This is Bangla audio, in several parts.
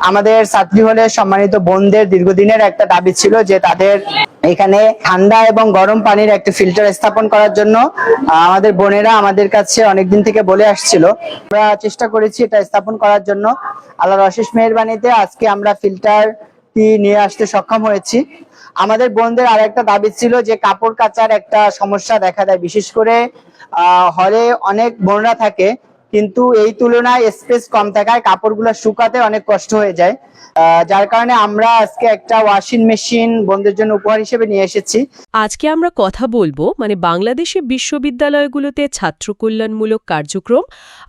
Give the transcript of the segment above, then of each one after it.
আমাদের ছাত্রী হলে সম্মানিত বোনদের দীর্ঘদিনের একটা দাবি ছিল যে তাদের এখানে ঠান্ডা এবং গরম পানির একটা ফিল্টার স্থাপন করার জন্য আমাদের বোনেরা আমাদের কাছে অনেকদিন থেকে বলে আসছিল। আমরা চেষ্টা করেছি এটা স্থাপন করার জন্য। আল্লাহর অশেষ মেহরবানিতে আজকে আমরা ফিল্টারটি নিয়ে আসতে সক্ষম হয়েছি। আমাদের বোনদের আর একটা দাবি ছিল যে কাপড় কাচার একটা সমস্যা দেখা দেয়। বিশেষ করে, আহ, হলে অনেক বোনরা থাকে কিন্তু এই তুলনায় স্পেস কম থাকায় কাপড়গুলো শুকাতে অনেক কষ্ট হয়ে যায়। যার কারণে আমরা আজকে একটা ওয়াশিং মেশিন বোনদের জন্য উপহার হিসেবে নিয়ে এসেছি। আজকে আমরা কথা বলব মানে বাংলাদেশে বিশ্ববিদ্যালয়গুলোতে ছাত্র কল্যাণমূলক কার্যক্রম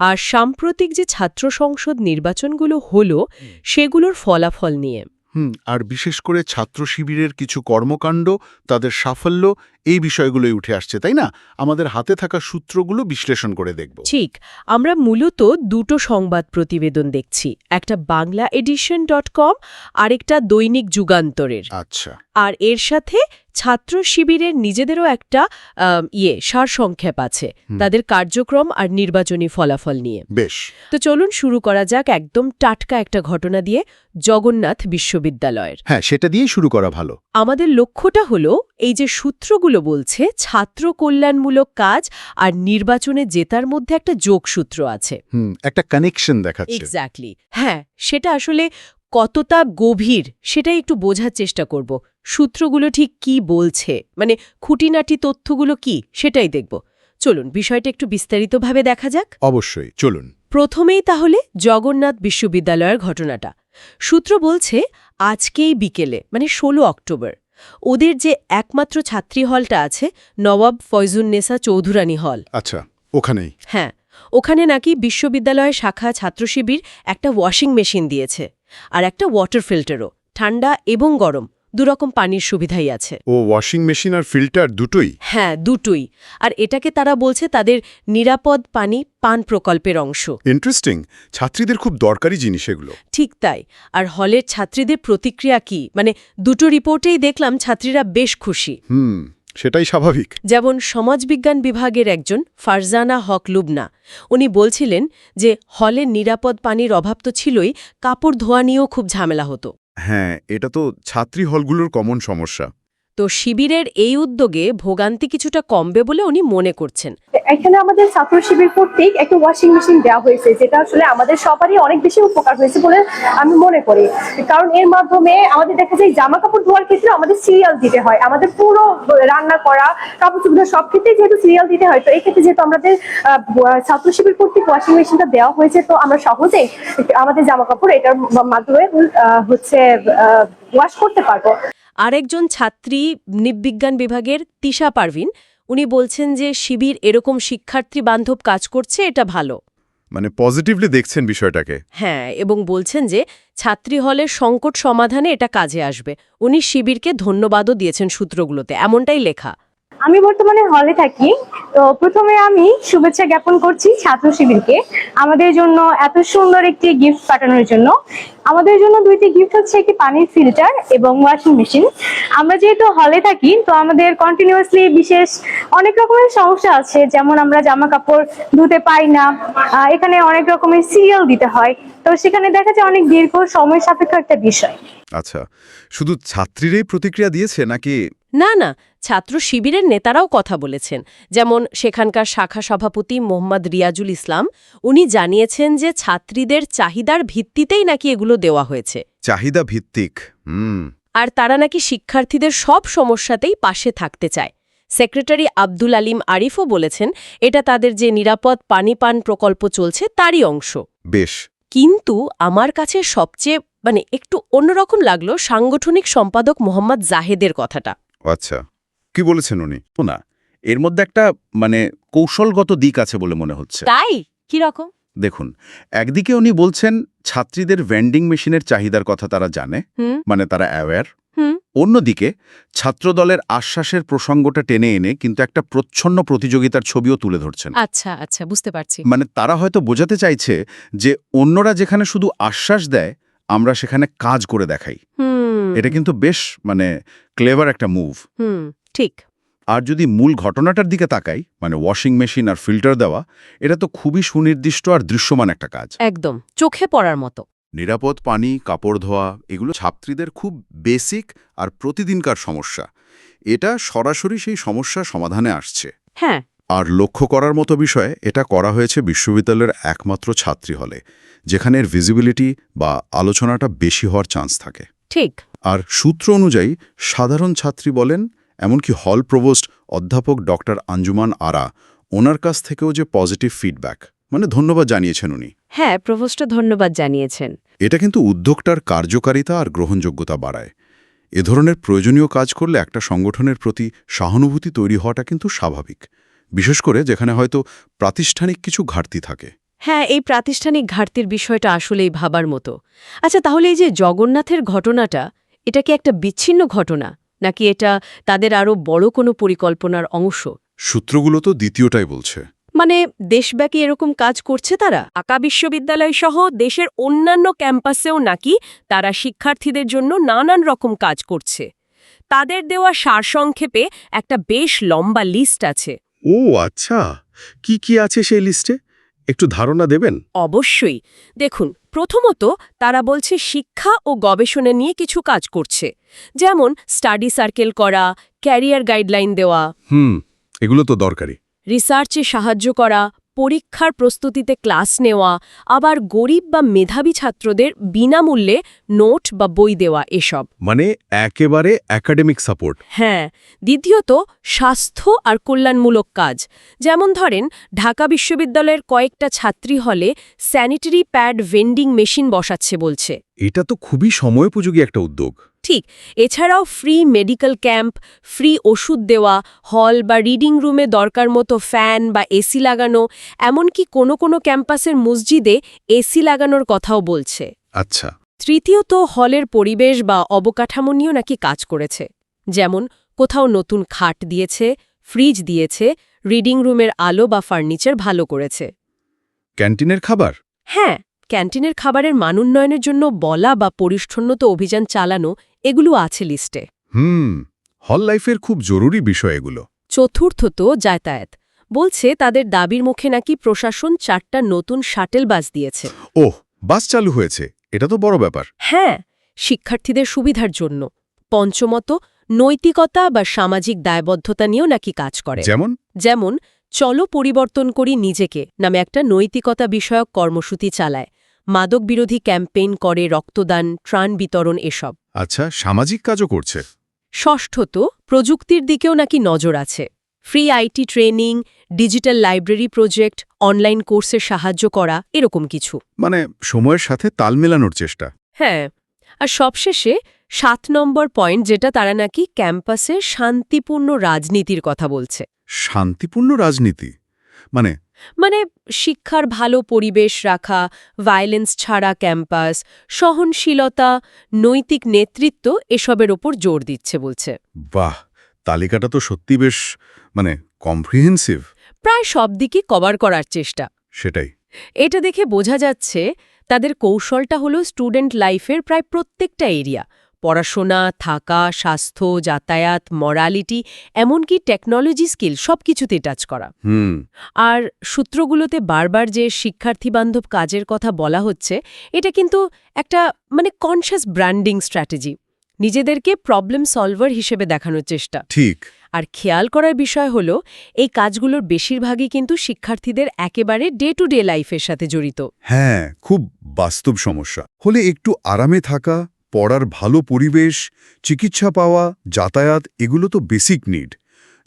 আর সাম্প্রতিক যে ছাত্র সংসদ নির্বাচনগুলো হলো সেগুলোর ফলাফল নিয়ে। হুম আর বিশেষ করে ছাত্র শিবিরের কিছু কর্মকাণ্ড তাদের সাফল্য এই বিষয়গুলোই উঠে আসছে তাই না? আমাদের হাতে থাকা সূত্রগুলো বিশ্লেষণ করে দেখব। ঠিক আমরা মূলত দুটো সংবাদ প্রতিবেদন দেখছি একটা বাংলা এডিশন ডট কম আরেকটা দৈনিক যুগান্তরের। আচ্ছা। আর এর সাথে ছাত্র শিবিরের নিজেদেরও একটা ইয়ে সারসংক্ষেপ আছে তাদের কার্যক্রম আর নির্বাচনী ফলাফল নিয়ে। বেশ। তো চলুন শুরু করা যাক একদম টাটকা একটা ঘটনা দিয়ে জগন্নাথ বিশ্ববিদ্যালয়ের। হ্যাঁ সেটা দিয়েই শুরু করা ভালো। আমাদের লক্ষ্যটা হলো এই যে সূত্রগুলো বলছে ছাত্র কল্যাণমূলক কাজ আর নির্বাচনে জেতার মধ্যে একটা যোগসূত্র আছে। একটা কানেকশন দেখাচ্ছে। এক্স্যাক্টলি হ্যাঁ সেটা আসলে কতটা গভীর সেটাই একটু বোঝার চেষ্টা করব। সূত্রগুলো ঠিক কি বলছে? মানে খুঁটিনাটি তথ্যগুলো কি? সেটাই দেখব। চলুন বিষয়টা একটু বিস্তারিতভাবে দেখা যাক। অবশ্যই চলুন। প্রথমেই তাহলে জগন্নাথ বিশ্ববিদ্যালয়ের ঘটনাটা। সূত্র বলছে আজকেই বিকেলে মানে ১৬ অক্টোবর ওদের যে একমাত্র ছাত্রী হলটা আছে নবাব ফয়জুন্নেসা চৌধুরানী হল। আচ্ছা ওখানেই? হ্যাঁ ওখানে নাকি বিশ্ববিদ্যালয়ের শাখা ছাত্রশিবির একটা ওয়াশিং মেশিন দিয়েছে আর একটা ওয়াটার ফিল্টারও ঠান্ডা এবং গরম। দুরকম পানির সুবিধাই আছে। ও ওয়াশিং মেশিন আর ফিল্টার দুটোই? হ্যাঁ দুটোই। আর এটাকে তারা বলছে তাদের নিরাপদ পানি পান প্রকল্পের অংশ। ইন্টারেস্টিং ছাত্রীদের খুব দরকারি জিনিস এগুলো। ঠিক তাই। আর হলের ছাত্রীদের প্রতিক্রিয়া কি? মানে দুটো রিপোর্টেই দেখলাম ছাত্রীরা বেশ খুশি। হুম। সেটাই স্বাভাবিক। যেমন সমাজবিজ্ঞান বিভাগের একজন ফারজানা হক লুবনা উনি বলছিলেন যে হলে নিরাপদ পানির অভাব তো ছিলই কাপড় ধোয়া নিয়েও খুব ঝামেলা হতো। হ্যাঁ এটা তো ছাত্রী হলগুলোর কমন সমস্যা। তো শিবিরের এই উদ্যোগে ভোগান্তি কিছুটা কমবে বলে উনি মনে করছেন। এখানে আমাদের ছাত্র শিবির কর্তৃক একটা ওয়াশিং মেশিন দেওয়া হয়েছে, যেটা আসলে আমাদের সবারই অনেক বেশি উপকার হয়েছে বলে আমি মনে করি। কারণ এর মাধ্যমে আমাদের দেখা যায় জামা কাপড় ধোয়ার ক্ষেত্রে আমাদের সিরিয়াল দিতে হয়, আমাদের পুরো রান্না করা কাপড় চোপড় সব ক্ষেত্রে যেহেতু সিরিয়াল দিতে হয়, তো এই ক্ষেত্রে যেহেতু আমাদের ছাত্র শিবির কর্তৃক ওয়াশিং মেশিনটা দেওয়া হয়েছে, তো আমরা সহজেই আমাদের জামা কাপড় এটার মাধ্যমে হচ্ছে ওয়াশ করতে পারব। আরেকজন ছাত্রী নিববিজ্ঞান বিভাগের তিশা পারভিন উনি বলছেন যে শিবির এরকম শিক্ষার্থী বান্ধব কাজ করছে এটা ভালো। মানে পজিটিভলি দেখছেন বিষয়টাকে। হ্যাঁ এবং বলছেন যে ছাত্রী হলের সংকট সমাধানে এটা কাজে আসবে। উনি শিবিরকে ধন্যবাদও দিয়েছেন সূত্রগুলোতে এমনটাই লেখা। আমি বর্তমানে হলে থাকি। তো প্রথমে আমি শুভেচ্ছা জ্ঞাপন করছি ছাত্র শিবিরকে আমাদের জন্য এত সুন্দর একটি গিফট পাঠানোর জন্য। আমাদের জন্য দুইটি গিফট হচ্ছে একটি পানির ফিল্টার এবং ওয়াশিং মেশিন আমরা যেহেতু হলে থাকি, তো আমাদের কন্টিনিউয়াসলি বিশেষ অনেক রকমের সমস্যা আছে। যেমন আমরা জামা কাপড় ধুতে পাই না। এখানে অনেক রকমের সিরিয়াল দিতে হয়। তো সেখানে দেখা যায় অনেক দীর্ঘ সময় সাপেক্ষ একটা বিষয়। আচ্ছা শুধু ছাত্রীরাই প্রতিক্রিয়া দিয়েছে নাকি? না না ছাত্র শিবিরের নেতারাও কথা বলেছেন। যেমন সেখানকার শাখা সভাপতি মোহাম্মদ রিয়াজুল ইসলাম উনি জানিয়েছেন যে ছাত্রীদের চাহিদার ভিত্তিতেই নাকি এগুলো দেওয়া হয়েছে। চাহিদা ভিত্তিক হুম। আর তারা নাকি শিক্ষার্থীদের সব সমস্যাতেই পাশে থাকতে চায়। সেক্রেটারি আব্দুল আলিম আরিফও বলেছেন এটা তাদের যে নিরাপদ পানি পান প্রকল্প চলছে তারই অংশ। বেশ কিন্তু আমার কাছে সবচেয়ে মানে একটু অন্যরকম লাগল সাংগঠনিক সম্পাদক মোহাম্মদ জাহেদের কথাটা। আচ্ছা কি বলেছেন উনি? না এর মধ্যে একটা মানে কৌশলগত দিক আছে বলে মনে হচ্ছে। তাই? কি রকম? দেখুন একদিকে উনি বলছেন ছাত্রীদের ভেন্ডিং মেশিনের চাহিদার কথা তারা জানে। মানে তারা অ্যাওয়্যার অন্যদিকে ছাত্রদলের আশ্বাসের প্রসঙ্গটা টেনে এনে কিন্তু একটা প্রচ্ছন্ন প্রতিযোগিতার ছবিও তুলে ধরছেন। আচ্ছা আচ্ছা বুঝতে পারছি। মানে তারা হয়তো বোঝাতে চাইছে যে অন্যরা যেখানে শুধু আশ্বাস দেয় আমরা সেখানে কাজ করে দেখাই। এটা কিন্তু বেশ মানে ক্লেভার একটা মুভ ঠিক। আর যদি মূল ঘটনাটার দিকে তাকাই মানে ওয়াশিং মেশিন আর ফিল্টার দেওয়া এটা তো খুবই সুনির্দিষ্ট আর দৃশ্যমান একটা কাজ। একদম চোখে পড়ার মতো। নিরাপদ পানি কাপড় ধোয়া এগুলো ছাত্রীদের খুব বেসিক আর প্রতিদিনকার সমস্যা। এটা সরাসরি সেই সমস্যা সমাধানে আসছে। হ্যাঁ। আর লক্ষ্য করার মতো বিষয়ে এটা করা হয়েছে বিশ্ববিদ্যালয়ের একমাত্র ছাত্রী হলে যেখানে এর ভিজিবিলিটি বা আলোচনাটা বেশি হওয়ার চান্স থাকে। ঠিক। আর সূত্র অনুযায়ী সাধারণ ছাত্রী বলেন এমনকি হল প্রভোস্ট অধ্যাপক ডক্টর আঞ্জুমান আরা ওনার কাছ থেকেও যে পজিটিভ ফিডব্যাক মানে ধন্যবাদ জানিয়েছেন উনি। হ্যাঁ প্রভোস্ট ধন্যবাদ জানিয়েছেন। এটা কিন্তু উদ্যোগটার কার্যকারিতা আর গ্রহণযোগ্যতা বাড়ায়। এ ধরনের প্রয়োজনীয় কাজ করলে একটা সংগঠনের প্রতি সহানুভূতি তৈরি হওয়াটা কিন্তু স্বাভাবিক। বিশেষ করে যেখানে হয়তো প্রাতিষ্ঠানিক কিছু ঘাটতি থাকে। হ্যাঁ এই প্রাতিষ্ঠানিক ঘাটতির বিষয়টা আসলেই ভাবার মতো। আচ্ছা তাহলে এই যে জগন্নাথের ঘটনাটা এটা কি একটা বিচ্ছিন্ন ঘটনা? নাকি এটা তাদের আরও বড় কোনো পরিকল্পনার অংশ? সূত্রগুলো তো দ্বিতীয়টাই বলছে। মানে দেশব্যাপী এরকম কাজ করছে তারা? ঢাকা বিশ্ববিদ্যালয় সহ দেশের অন্যান্য ক্যাম্পাসেও নাকি তারা শিক্ষার্থীদের জন্য নানান রকম কাজ করছে। তাদের দেওয়া সারসংক্ষেপে একটা বেশ লম্বা লিস্ট আছে। ও আচ্ছা। কি কি আছে সেই লিস্টে একটু ধারণা দেবেন? অবশ্যই। দেখুন প্রথমত তারা বলছে শিক্ষা ও গবেষণা নিয়ে কিছু কাজ করছে। যেমন স্টাডি সার্কেল করা ক্যারিয়ার গাইডলাইন দেওয়া। হুম এগুলো তো দরকারি। রিসার্চে সাহায্য করা পরীক্ষার প্রস্তুতিতে ক্লাস নেওয়া আবার গরিব বা মেধাবী ছাত্রদের বিনামূল্যে নোট বা বই দেওয়া এসব। মানে একেবারে একাডেমিক সাপোর্ট। হ্যাঁ দ্বিতীয়ত স্বাস্থ্য আর কল্যাণমূলক কাজ। যেমন ধরেন ঢাকা বিশ্ববিদ্যালয়ের কয়েকটা ছাত্রী হলে স্যানিটারি প্যাড ভেন্ডিং মেশিন বসাচ্ছে বলছে। এটা তো খুবই সময়োপযোগী একটা উদ্যোগ। ঠিক এছাড়াও ফ্রি মেডিকেল ক্যাম্প ফ্রি ওষুধ দেওয়া হল বা রিডিং রুমে দরকার মতো ফ্যান বা এসি লাগানো এমনকি কোনো কোনো ক্যাম্পাসের মসজিদে এসি লাগানোর কথাও বলছে। আচ্ছা। তৃতীয়ত হলের পরিবেশ বা অবকাঠামো নিয়েও নাকি কাজ করেছে। যেমন কোথাও নতুন খাট দিয়েছে ফ্রিজ দিয়েছে রিডিং রুমের আলো বা ফার্নিচার ভালো করেছে। ক্যান্টিনের খাবার? হ্যাঁ ক্যান্টিনের খাবারের মান উন্নয়নের জন্য বলা বা পরিচ্ছন্নতা অভিযান চালানো এগুলো আছে লিস্টে হুম হল লাইফের খুব জরুরি বিষয় এগুলো। চতুর্থত যাতায়াত। বলছে তাদের দাবির মুখে নাকি প্রশাসন চারটা নতুন শাটেল বাস দিয়েছে। ওহ বাস চালু হয়েছে এটা তো বড় ব্যাপার। হ্যাঁ শিক্ষার্থীদের সুবিধার জন্য। পঞ্চমত নৈতিকতা বা সামাজিক দায়বদ্ধতা নিয়েও নাকি কাজ করে। যেমন? যেমন চলো পরিবর্তন করি নিজেকে নামে একটা নৈতিকতা বিষয়ক কর্মসূচি চালায়। মাদক বিরোধী ক্যাম্পেইন করে রক্তদান ত্রাণ বিতরণ এসব। আচ্ছা সামাজিক কাজও করছে? ষষ্ঠত প্রযুক্তির দিকেও নাকি নজর আছে। Free IT training digital library project online কোর্সের সাহায্য করা এরকম কিছু। মানে সময়ের সাথে তাল মেলানোর চেষ্টা? হ্যাঁ আর সবশেষে সাত নম্বর পয়েন্ট যেটা তারা নাকি ক্যাম্পাসে শান্তিপূর্ণ রাজনীতির কথা বলছে। শান্তিপূর্ণ রাজনীতি? মানে মানে শিক্ষার ভালো পরিবেশ রাখা ভায়োলেন্স ছাড়া ক্যাম্পাস সহনশীলতা নৈতিক নেতৃত্ব এসবের ওপর জোর দিচ্ছে বলছে। বাহ! তালিকাটা তো সত্যি বেশ মানে কম্প্রিহেন্সিভ প্রায় সব দিকই কভার করার চেষ্টা। সেটাই। এটা দেখে বোঝা যাচ্ছে তাদের কৌশলটা হলো স্টুডেন্ট লাইফের প্রায় প্রত্যেকটা এরিয়া পড়াশোনা থাকা স্বাস্থ্য যাতায়াত মরালিটি এমনকি টেকনোলজি স্কিল সব কিছুতে টাচ করা। হুম। আর সূত্রগুলোতে বারবার যে শিক্ষার্থীবান্ধব কাজের কথা বলা হচ্ছে এটা কিন্তু একটা মানে কনশাস ব্র্যান্ডিং স্ট্র্যাটেজি নিজেদেরকে প্রবলেম সলভার হিসেবে দেখানোর চেষ্টা। ঠিক। আর খেয়াল করার বিষয় হল এই কাজগুলোর বেশিরভাগই কিন্তু শিক্ষার্থীদের একেবারে ডে টু ডে লাইফের সাথে জড়িত। হ্যাঁ খুব বাস্তব সমস্যা। হলে একটু আরামে থাকা পড়ার ভালো পরিবেশ চিকিৎসা পাওয়া যাতায়াত এগুলো তো বেসিক নিড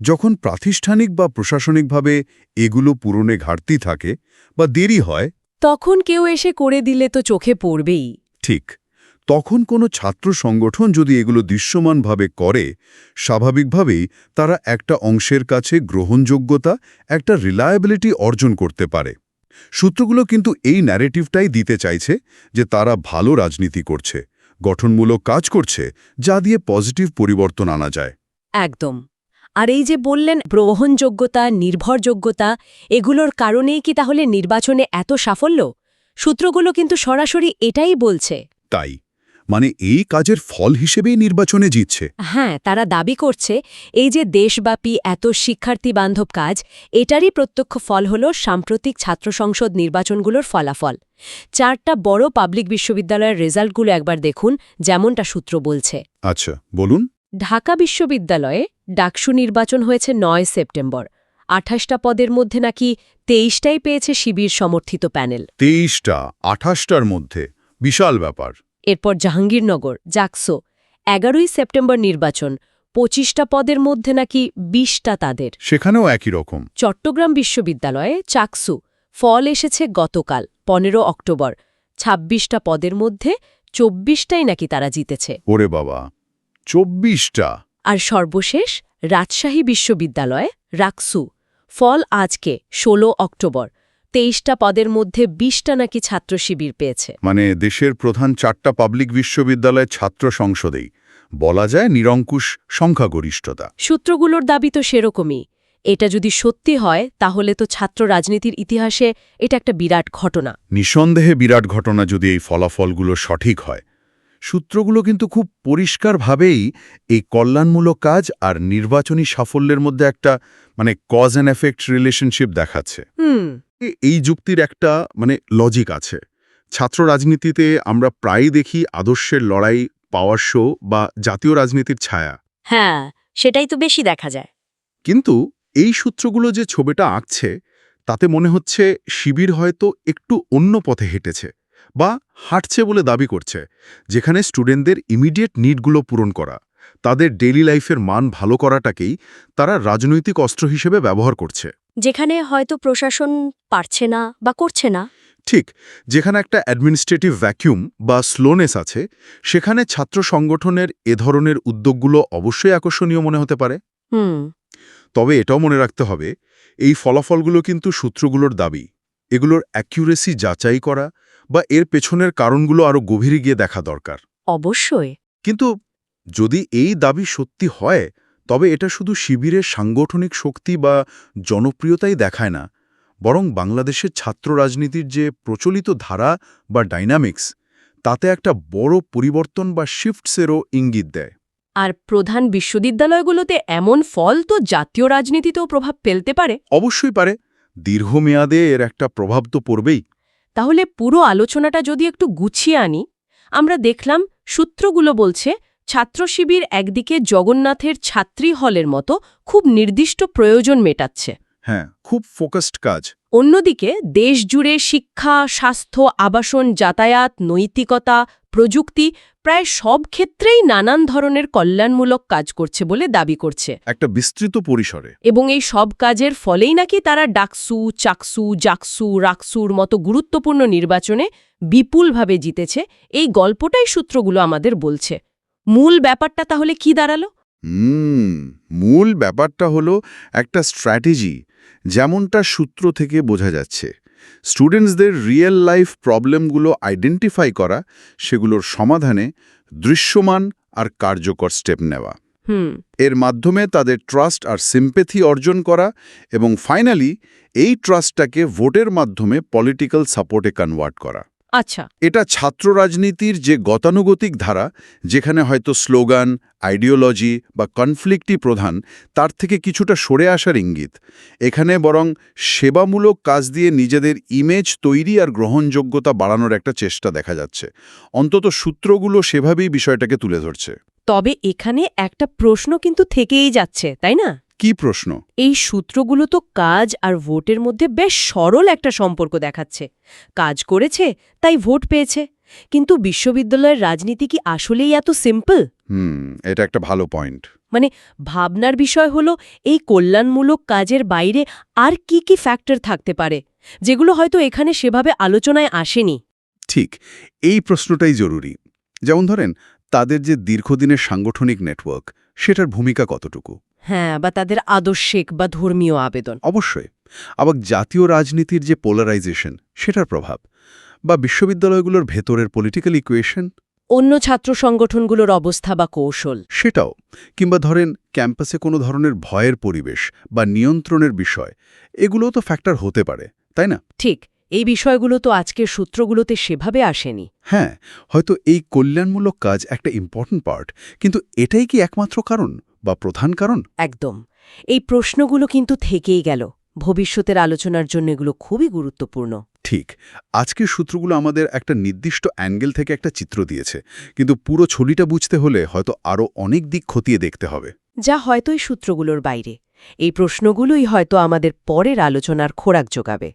যখন প্রাতিষ্ঠানিক বা প্রশাসনিকভাবে এগুলো পূরণে ঘাটতি থাকে বা দেরি হয় তখন কেউ এসে করে দিলে তো চোখে পড়বেই। ঠিক। তখন কোনো ছাত্র সংগঠন যদি এগুলো দৃশ্যমানভাবে করে স্বাভাবিকভাবেই তারা একটা অংশের কাছে গ্রহণযোগ্যতা একটা রিলায়েবিলিটি অর্জন করতে পারে। সূত্রগুলো কিন্তু এই ন্যারেটিভটাই দিতে চাইছে যে তারা ভালো রাজনীতি করছে। গঠনমূলক কাজ করছে যা দিয়ে পজিটিভ পরিবর্তন আনা যায়। একদম। আর এই যে বললেন গ্রহণযোগ্যতা নির্ভরযোগ্যতা এগুলোর কারণেই কি তাহলে নির্বাচনে এত সাফল্য? সূত্রগুলো কিন্তু সরাসরি এটাই বলছে। তাই। মানে এই কাজের ফল হিসেবেই নির্বাচনে জিতছে। হ্যাঁ তারা দাবি করছে এই যে দেশব্যাপী এত শিক্ষার্থী বান্ধব কাজ এটারই প্রত্যক্ষ ফল হল সাম্প্রতিক ছাত্র সংসদ নির্বাচনগুলোর ফলাফল। চারটা বড় পাবলিক বিশ্ববিদ্যালয়ের রেজাল্টগুলো একবার দেখুন যেমনটা সূত্র বলছে। আচ্ছা বলুন। ঢাকা বিশ্ববিদ্যালয়ে ডাকসু নির্বাচন হয়েছে নয় সেপ্টেম্বর। আঠাশটা পদের মধ্যে নাকি তেইশটাই পেয়েছে শিবির সমর্থিত প্যানেল। তেইশটা আঠাশটার মধ্যে। বিশাল ব্যাপার। এরপর জাহাঙ্গীরনগর জাকসো এগারোই সেপ্টেম্বর নির্বাচন পঁচিশটা পদের মধ্যে নাকি বিশটা তাদের। সেখানেও একই রকম। চট্টগ্রাম বিশ্ববিদ্যালয়ে চাকসু। ফল এসেছে গতকাল পনেরো অক্টোবর। ২৬টা পদের মধ্যে চব্বিশটাই নাকি তারা জিতেছে। ওরে বাবা চব্বিশটা? আর সর্বশেষ রাজশাহী বিশ্ববিদ্যালয়ে রাকসু ফল আজকে ১৬ অক্টোবর। তেইশটা পদের মধ্যে বিশটা নাকি ছাত্র শিবির পেয়েছে। মানে দেশের প্রধান চারটা পাবলিক বিশ্ববিদ্যালয়ের ছাত্র সংসদেই। বলা যায় নিরঙ্কুশ সংখ্যাগরিষ্ঠতা। সূত্রগুলোর দাবি তো সেরকমই। এটা যদি সত্যি হয় তাহলে তো ছাত্র রাজনীতির ইতিহাসে এটা একটা বিরাট ঘটনা। নিঃসন্দেহে বিরাট ঘটনা যদি এই ফলাফলগুলো সঠিক হয়। সূত্রগুলো কিন্তু খুব পরিষ্কারভাবেই এই কল্যাণমূলক কাজ আর নির্বাচনী সাফল্যের মধ্যে একটা মানে কজ অ্যান্ড এফেক্ট রিলেশনশিপ দেখাচ্ছে। এই যুক্তির একটা মানে লজিক আছে। ছাত্র রাজনীতিতে আমরা প্রায়ই দেখি আদর্শের লড়াই পাওয়ার শো বা জাতীয় রাজনীতির ছায়া। হ্যাঁ সেটাই তো বেশি দেখা যায়। কিন্তু এই সূত্রগুলো যে ছবিটা আঁকছে তাতে মনে হচ্ছে শিবির হয়তো একটু অন্য পথে হেঁটেছে বা হাঁটছে বলে দাবি করছে যেখানে স্টুডেন্টদের ইমিডিয়েট নিডগুলো পূরণ করা তাদের ডেইলি লাইফের মান ভালো করাটাকেই তারা রাজনৈতিক অস্ত্র হিসেবে ব্যবহার করছে। যেখানে হয়তো প্রশাসন পারছে না বা করছে না। ঠিক যেখানে একটা অ্যাডমিনিস্ট্রেটিভ ভ্যাকিউম বা স্লোনেস আছে সেখানে ছাত্র সংগঠনের এ ধরনের উদ্যোগগুলো অবশ্যই আকর্ষণীয় মনে হতে পারে। হুম। তবে এটাও মনে রাখতে হবে এই ফলাফলগুলো কিন্তু সূত্রগুলোর দাবি। এগুলোর অ্যাকিউরেসি যাচাই করা বা এর পেছনের কারণগুলো আরও গভীরে গিয়ে দেখা দরকার। অবশ্যই। কিন্তু যদি এই দাবি সত্যি হয় তবে এটা শুধু শিবিরের সাংগঠনিক শক্তি বা জনপ্রিয়তাই দেখায় না বরং বাংলাদেশের ছাত্র রাজনীতির যে প্রচলিত ধারা বা ডাইনামিক্স তাতে একটা বড় পরিবর্তন বা শিফটসেরও ইঙ্গিত দেয়। আর প্রধান বিশ্ববিদ্যালয়গুলোতে এমন ফল তো জাতীয় রাজনীতিতেও প্রভাব ফেলতে পারে? অবশ্যই পারে দীর্ঘমেয়াদে এর একটা প্রভাব তো পড়বেই। তাহলে পুরো আলোচনাটা যদি একটু গুছিয়ে আনি আমরা দেখলাম সূত্রগুলো বলছে ছাত্র শিবির একদিকে জগন্নাথের ছাত্রী হলের মতো খুব নির্দিষ্ট প্রয়োজন মেটাচ্ছে। হ্যাঁ খুব ফোকাসড কাজ। অন্যদিকে দেশজুড়ে শিক্ষা স্বাস্থ্য আবাসন যাতায়াত নৈতিকতা প্রযুক্তি প্রায় সব ক্ষেত্রেই নানান ধরনের কল্যাণমূলক কাজ করছে বলে দাবি করছে। একটা বিস্তৃত পরিসরে। এবং এই সব কাজের ফলেই নাকি তারা ডাকসু চাকসু জাকসু রাকসুর মতো গুরুত্বপূর্ণ নির্বাচনে বিপুলভাবে জিতেছে এই গল্পটাই সূত্রগুলো আমাদের বলছে। মূল ব্যাপারটা তাহলে কি দাঁড়াল? হুম মূল ব্যাপারটা হলো একটা স্ট্র্যাটেজি যেমনটা সূত্র থেকে বোঝা যাচ্ছে। স্টুডেন্টসদের রিয়েল লাইফ প্রবলেমগুলো আইডেন্টিফাই করা সেগুলোর সমাধানে দৃশ্যমান আর কার্যকর স্টেপ নেওয়া। হুম। এর মাধ্যমে তাদের ট্রাস্ট আর সিম্পেথি অর্জন করা এবং ফাইনালি এই ট্রাস্টটাকে ভোটের মাধ্যমে পলিটিক্যাল সাপোর্টে কনভার্ট করা। আচ্ছা। এটা ছাত্র রাজনীতির যে গতানুগতিক ধারা যেখানে হয়তো স্লোগান আইডিওলজি বা কনফ্লিক্টই প্রধান তার থেকে কিছুটা সরে আসার ইঙ্গিত। এখানে বরং সেবামূলক কাজ দিয়ে নিজেদের ইমেজ তৈরি আর গ্রহণযোগ্যতা বাড়ানোর একটা চেষ্টা দেখা যাচ্ছে। অন্তত সূত্রগুলো সেভাবেই বিষয়টাকে তুলে ধরছে। তবে এখানে একটা প্রশ্ন কিন্তু থেকেই যাচ্ছে তাই না? কি প্রশ্ন? এই সূত্রগুলো তো কাজ আর ভোটের মধ্যে বেশ সরল একটা সম্পর্ক দেখাচ্ছে। কাজ করেছে তাই ভোট পেয়েছে। কিন্তু বিশ্ববিদ্যালয়ের রাজনীতি কি আসলেই এত সিম্পল? হুম এটা একটা ভালো পয়েন্ট। মানে ভাবনার বিষয় হলো এই কল্যাণমূলক কাজের বাইরে আর কি কি ফ্যাক্টর থাকতে পারে যেগুলো হয়তো এখানে সেভাবে আলোচনায় আসেনি। ঠিক এই প্রশ্নটাই জরুরি। যেমন ধরেন তাদের যে দীর্ঘদিনের সাংগঠনিক নেটওয়ার্ক সেটার ভূমিকা কতটুকু? হ্যাঁ বা তাদের আদর্শিক বা ধর্মীয় আবেদন। অবশ্যই। আবার জাতীয় রাজনীতির যে পোলারাইজেশন সেটার প্রভাব বা বিশ্ববিদ্যালয়গুলোর ভেতরের পলিটিক্যাল ইকুয়েশন অন্য ছাত্র সংগঠনগুলোর অবস্থা বা কৌশল। সেটাও। কিংবা ধরেন ক্যাম্পাসে কোনো ধরনের ভয়ের পরিবেশ বা নিয়ন্ত্রণের বিষয় এগুলোও তো ফ্যাক্টর হতে পারে তাই না? ঠিক। এই বিষয়গুলো তো আজকের সূত্রগুলোতে সেভাবে আসেনি। হ্যাঁ হয়তো এই কল্যাণমূলক কাজ একটা ইম্পর্ট্যান্ট পার্ট কিন্তু এটাই কি একমাত্র কারণ বা প্রধান কারণ? একদম। এই প্রশ্নগুলো কিন্তু থেকেই গেল। ভবিষ্যতের আলোচনার জন্য এগুলো খুবই গুরুত্বপূর্ণ। ঠিক আজকের সূত্রগুলো আমাদের একটা নির্দিষ্ট অ্যাঙ্গেল থেকে একটা চিত্র দিয়েছে কিন্তু পুরো ছবিটা বুঝতে হলে হয়তো আরও অনেক দিক খতিয়ে দেখতে হবে। যা হয়তো এই সূত্রগুলোর বাইরে। এই প্রশ্নগুলোই হয়তো আমাদের পরের আলোচনার খোরাক যোগাবে।